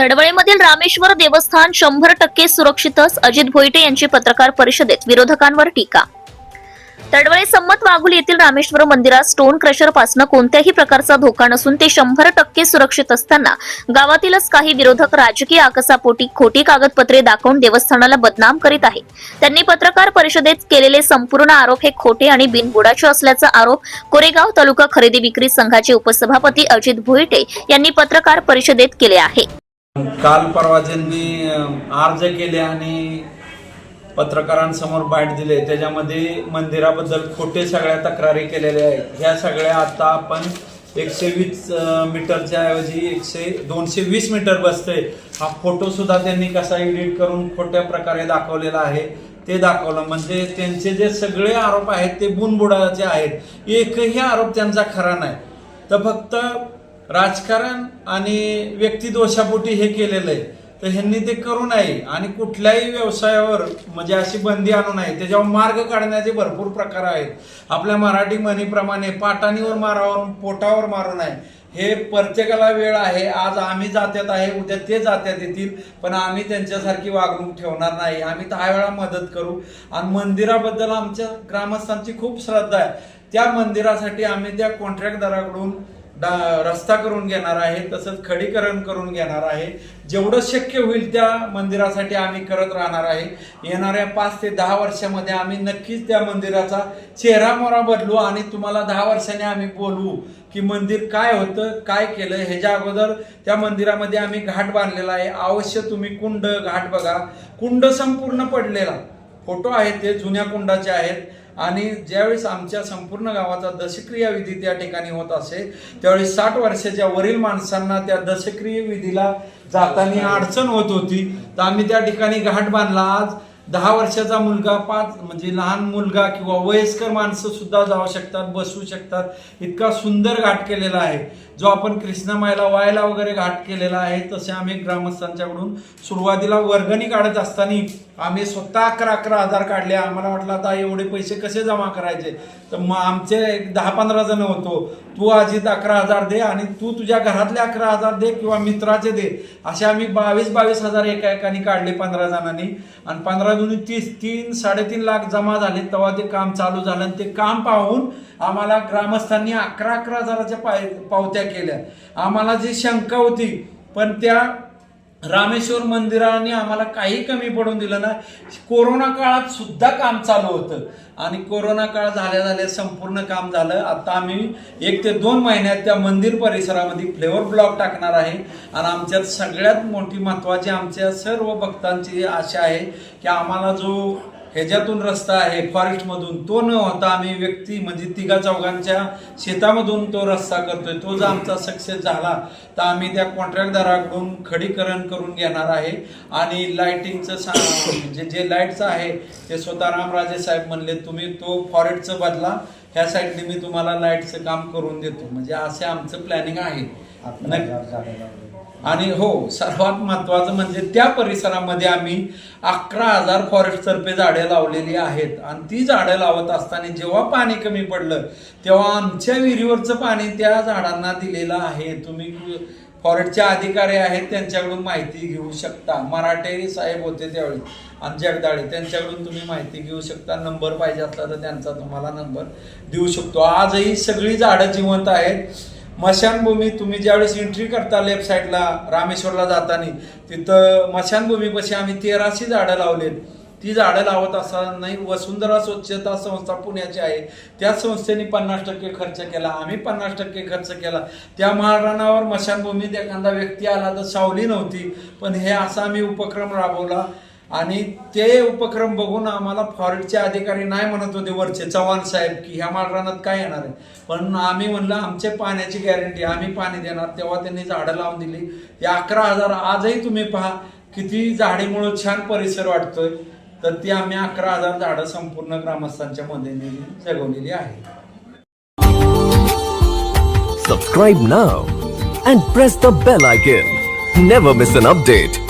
तडवळेमधील रामेश्वर देवस्थान शंभर टक्के सुरक्षितच अजित भोईटे यांची पत्रकार परिषदेत विरोधकांवर टीका. तडवळे संमत वाघुल येथील रामेश्वर मंदिरात स्टोन क्रशरपासून कोणत्याही प्रकारचा धोका नसून ते शंभर टक्के सुरक्षित असताना गावातीलच काही विरोधक राजकीय आकसापोटी खोटी कागदपत्रे दाखवून देवस्थानाला बदनाम करीत आहेत. त्यांनी पत्रकार परिषदेत केलेले संपूर्ण आरोप हे खोटे आणि बिनबुडाचे असल्याचा आरोप कोरेगाव तालुका खरेदी विक्री संघाचे उपसभापती अजित भोईटे यांनी पत्रकार परिषदेत केले आहे. काल परवा ज्यांनी अर्ज केले आणि पत्रकारांसमोर बाईट दिले त्याच्यामध्ये मंदिराबद्दल खोटे सगळ्या तक्रारी केलेल्या आहेत. ह्या सगळ्या आता आपण एकशे वीस मीटरच्या ऐवजी एकशे दोनशे वीस मीटर बसते हा फोटो सुद्धा त्यांनी कसा एडिट करून खोट्या प्रकारे दाखवलेला आहे ते दाखवलं. म्हणजे त्यांचे जे सगळे आरोप आहेत ते बुनबुडाचे आहेत. एकही आरोप त्यांचा खरा नाही. तर फक्त राजकारण आणि व्यक्तिदोषापोटी हे केलेलं आहे. तर ह्यांनी ते करू नये आणि कुठल्याही व्यवसायावर म्हणजे अशी बंदी आणू नये. त्याच्यावर मार्ग काढण्याचे भरपूर प्रकार आहेत. आपल्या मराठी म्हणीप्रमाणे पाटाणीवर मारावं पोटावर मारू नये. हे प्रत्येकाला वेळ आहे. आज आम्ही जात्यात आहे उद्या ते जात्यात येतील. पण आम्ही त्यांच्यासारखी वागणूक ठेवणार नाही. आम्ही दहा वेळा मदत करू. आणि मंदिराबद्दल आमच्या ग्रामस्थांची खूप श्रद्धा आहे. त्या मंदिरासाठी आम्ही त्या कॉन्ट्रॅक्टदाराकडून रस्ता करून घेणार आहे तसंच खडीकरण करून घेणार आहे. जेवढं शक्य होईल त्या मंदिरासाठी आम्ही करत राहणार आहे. येणाऱ्या पाच ते दहा वर्षामध्ये आम्ही नक्कीच त्या मंदिराचा चेहरामोरा बदलू आणि तुम्हाला दहा वर्षाने आम्ही बोलवू की मंदिर काय होतं काय केलं. ह्याच्या अगोदर त्या मंदिरामध्ये आम्ही घाट बांधलेला आहे. अवश्य तुम्ही कुंड घाट बघा. कुंड संपूर्ण पडलेला. फोटो आहेत ते जुन्या कुंडाचे आहेत. आणि ज्यावेळेस आमच्या संपूर्ण गावाचा दशक्रिया विधी त्या ठिकाणी होत असे त्यावेळेस साठ वर्षाच्या वरील माणसांना त्या दशक्रिय विधीला जाताना अडचण होत होती. तर आम्ही त्या ठिकाणी घाट बांधला. आज दहा वर्षाचा मुलगा पाच म्हणजे लहान मुलगा किंवा वयस्कर माणसं सुद्धा जाऊ शकतात बसू शकतात. इतका सुंदर घाट केलेला आहे. जो आपण कृष्णामायला वायला वगैरे घाट केलेला आहे तसे आम्ही ग्रामस्थांच्याकडून सुरुवातीला वर्गणी काढत असताना आम्ही स्वतः अकरा अकरा हजार काढले. आम्हाला वाटलं आता एवढे पैसे कसे जमा करायचे? तर मग आमचे एक दहा पंधरा जण होतो. तू अजित अकरा हजार दे आणि तू तुझ्या घरातले अकरा हजार दे किंवा मित्राचे दे. असे आम्ही बावीस बावीस हजार एका एकाने काढले पंधरा जणांनी. आणि पंधरा दोन्ही तीस तीन साडेतीन लाख जमा झाले. तेव्हा ते काम चालू झालं आणि ते काम पाहून आम्हाला ग्रामस्थांनी अकरा अकरा हजाराच्या पाय पावत्या केल्या. आम्हाला जी शंका होती पण त्या रामेश्वर मंदिराने आम्हाला काही कमी पडून दिलं ना कोरोना काळात सुद्धा काम चालू होतं. आणि कोरोना काळ झाल्या झाल्या संपूर्ण काम झालं. आता आम्ही एक ते दोन महिन्यात त्या मंदिर परिसरामध्ये फ्लेवर ब्लॉक टाकणार आहे. आणि आमच्यात सगळ्यात मोठी महत्त्वाची आमच्या सर्व भक्तांची आशा आहे की आम्हाला जो ह्याच्यातून रस्ता आहे फॉरेस्टमधून. तो न होता आम्ही व्यक्ती म्हणजे तिघा चौघांच्या शेतामधून तो रस्ता करतोय. तो जर आमचा सक्सेस झाला तर आम्ही त्या कॉन्ट्रॅक्टदाराकडून खडीकरण करून घेणार आहे. आणि लाईटिंगचं सा म्हणजे जे लाईटचं आहे ते स्वतः रामराजे साहेब म्हणले तुम्ही तो फॉरेस्टचं बदला. ह्या साईडने मी तुम्हाला लाईटचं काम करून देतो. म्हणजे असे आमचं प्लॅनिंग आहे. नक्की आणि हो सर्वात महत्वाचं म्हणजे त्या परिसरामध्ये आम्ही अकरा हजार फॉरेस्ट तर्फे झाडे लावलेली आहेत. आणि ती झाडं लावत असताना जेव्हा पाणी कमी पडलं तेव्हा आमच्या विहिरीवरचं पाणी त्या झाडांना दिलेलं आहे. तुम्ही फॉरेस्टचे अधिकारी आहेत त्यांच्याकडून माहिती घेऊ शकता. मराठे साहेब होते त्यावेळी आणि जगदाळे त्यांच्याकडून तुम्ही माहिती घेऊ शकता. नंबर पाहिजे असला तर त्यांचा तुम्हाला नंबर देऊ शकतो. आजही सगळी झाडं जिवंत आहेत. मशानभूमी तुम्ही ज्यावेळेस एंट्री करता लेफ्ट साईडला रामेश्वरला जाताना तिथं मशानभूमीपाशी आम्ही तेराशे झाडं लावलेत. ती झाडं लावत असतानाही वसुंधरा स्वच्छता संस्था पुण्याची आहे. त्या संस्थेने पन्नास टक्के खर्च केला आम्ही पन्नास टक्के खर्च केला. त्या महाराणावर मशानभूमीत एखादा व्यक्ती आला तर सावली नव्हती पण हे असा आम्ही उपक्रम राबवला. आणि ते उपक्रम बघून आम्हाला फॉरेस्टचे अधिकारी नाही म्हणत होते वरचे चव्हाण साहेब की ह्या माळरानात काय येणार आहे? पण आम्ही म्हणलं आमचे पाण्याची गॅरंटी आम्ही पाणी देणार. तेव्हा त्यांनी झाडं लावून दिली. ते अकरा हजार आजही तुम्ही पहा किती झाडीमुळं छान परिसर वाटतोय. तर ती आम्ही अकरा हजार झाडं संपूर्ण ग्रामस्थांच्या मदतीने जगवलेली आहे. Subscribe now and press the bell icon. Never miss an update.